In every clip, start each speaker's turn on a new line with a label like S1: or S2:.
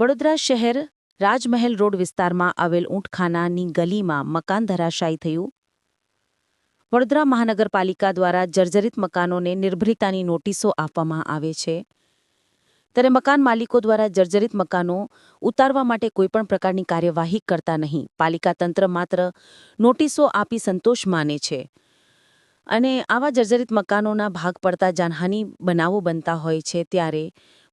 S1: વડોદરા શહેર રાજમહેલ રોડ વિસ્તારમાં આવેલ ઊંટખાનાની ગલીમાં મકાન ધરાશાયી થયું. વડોદરા મહાનગરપાલિકા દ્વારા જર્જરિત મકાનોને નિર્ભરિતાની નોટિસો આપવામાં આવે છે. ત્યારે મકાન માલિકો દ્વારા જર્જરિત મકાનો ઉતારવા માટે કોઈપણ પ્રકારની કાર્યવાહી કરતા નહીં. પાલિકા તંત્ર માત્ર નોટિસો આપી સંતોષ માને છે. અને આવા જર્જરિત મકાનોના ભાગ પડતા જાનહાની બનાવો બનતા હોય છે ત્યારે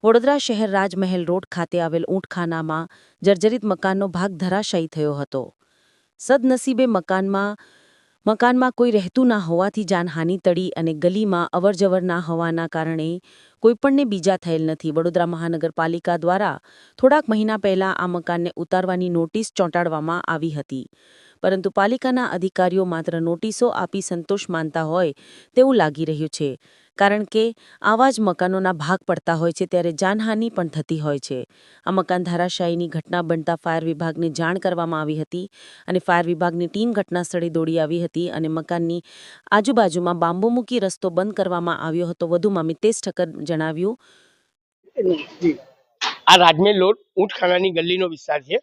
S1: વડોદરા શહેર રાજમહેલ રોડ ખાતે આવેલ ઊંટખાનામાં જર્જરિત મકાનનો ભાગ ધરાશાયી થયો હતો. સદનસીબે મકાનમાં મકાનમાં કોઈ રહેતું ના હોવાથી જાનહાનિ તડી અને ગલીમાં અવરજવર ના હોવાના કારણે કોઈપણને બીજા થયેલ નથી. વડોદરા મહાનગરપાલિકા દ્વારા થોડાક મહિના પહેલા આ મકાનને ઉતારવાની નોટિસ ચોંટાડવામાં આવી હતી. પરંતુ પાલિકાના અધિકારીઓ માત્ર નોટિસો આપી સંતોષ માનતા હોય તેવું લાગી રહ્યું છે. કારણ કે આવા જ મકાનોના ભાગ પડતા હોય છે ત્યારે જાનહાનિ પણ થતી હોય છે. આ મકાન ધારાશાયીની ઘટના બનતા ફાયર વિભાગને જાણ કરવામાં આવી હતી અને ફાયર વિભાગની ટીમ ઘટના સ્થળે દોડી આવી હતી અને મકાનની આજુબાજુમાં બાંબુ મૂકી રસ્તો બંધ કરવામાં આવ્યો હતો. વધુમાં મિતેશ ઠક્કર જણાવ્યું.
S2: આ રાજમહેલ રોડ ઊંટખાનાની ગલીનો વિસ્તાર છે.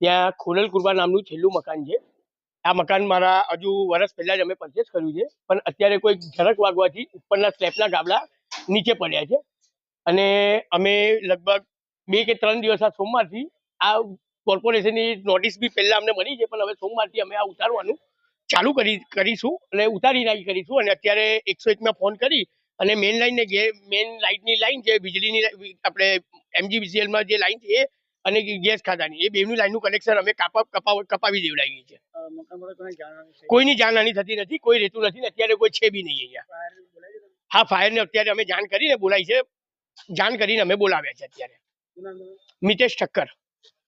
S2: ત્યાં ખોડલ કુરબા નામનું છેલ્લું મકાન છે. આ મકાન મારા હજુ વર્ષ પહેલા જ અમે પરચેસ કર્યું છે. પણ અત્યારે કોઈ ઝડક વાગવાથી ઉપરના સ્લેબના ગાબડા નીચે પડ્યા છે. અને અમે લગભગ બે કે ત્રણ દિવસ આ સોમવારથી આ કોર્પોરેશનની નોટિસ બી પહેલાં અમને મળી છે, પણ હવે સોમવારથી અમે આ ઉતારવાનું ચાલુ કરી, કરીશું અને ઉતારી નાખી કરીશું. અને અત્યારે એકસો એકમાં ફોન કરી અને મેઇન લાઇનને જે મેઇન લાઇટની લાઇન છે, વીજળીની, આપણે એમજીબીસીએલમાં જે લાઈન છે એ અને ગેસ ખાતાની એ બેની લાઈનનું કનેક્શન અમે કાપા કપાવ કપાવી દેવડાવી છે કોઈની જાનહાની થતી નથી કોઈ રહેતું નથી ને અત્યારે કોઈ છે બી નહીં અહીંયા. હા ફાયરને અત્યારે અમે જાણ કરીને બોલાવી છે. જાણ કરીને અમે બોલાવ્યા છે અત્યારે. મિતેશ ઠક્કર.